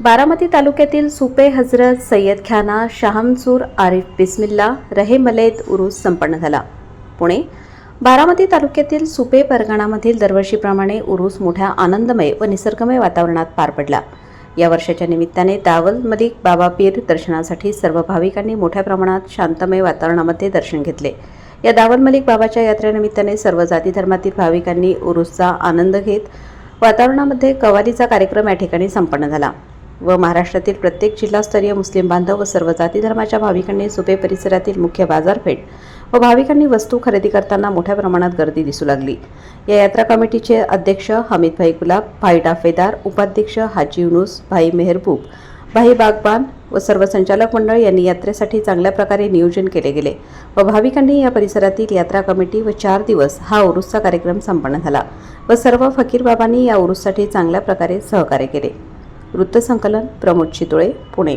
बारामती तालुक्यातील सुपे हजरत सय्यद खाना शहामसूर आरिफ बिस्मिल्ला रहे मलेद उरूस संपन्न झाला. पुणे बारामती तालुक्यातील सुपे परगणामधील दरवर्षीप्रमाणे उरूस मोठ्या आनंदमय व निसर्गमय वातावरणात पार पडला. या वर्षाच्या निमित्ताने दावल मलिक बाबा पीर दर्शनासाठी सर्व भाविकांनी मोठ्या प्रमाणात शांतमय वातावरणामध्ये दर्शन घेतले. या दावल मलिक बाबाच्या यात्रेनिमित्ताने सर्व जाती धर्मातील भाविकांनी उरूसचा आनंद घेत वातावरणामध्ये कवालीचा कार्यक्रम या ठिकाणी संपन्न झाला. व महाराष्ट्रातील प्रत्येक जिल्हास्तरीय मुस्लिम बांधव व सर्व जाती धर्माच्या भाविकांनी सुपे परिसरातील मुख्य बाजारपेठ व भाविकांनी वस्तू खरेदी करताना मोठ्या प्रमाणात गर्दी दिसू लागली. या यात्रा कमिटीचे अध्यक्ष हमीद भाई गुलाब भाई डाफेदार उपाध्यक्ष हाजी युनुस भाई मेहरबूब भाई बागबान व सर्व संचालक मंडळ यांनी यात्रेसाठी चांगल्या प्रकारे नियोजन केले गेले व भाविकांनी या परिसरातील यात्रा कमिटी व चार दिवस हा उरुसचा कार्यक्रम संपन्न झाला व सर्व फकीरबाबांनी या उरुससाठी चांगल्या प्रकारे सहकार्य केले. वृत्तसंकलन प्रमोद चितोळे पुणे.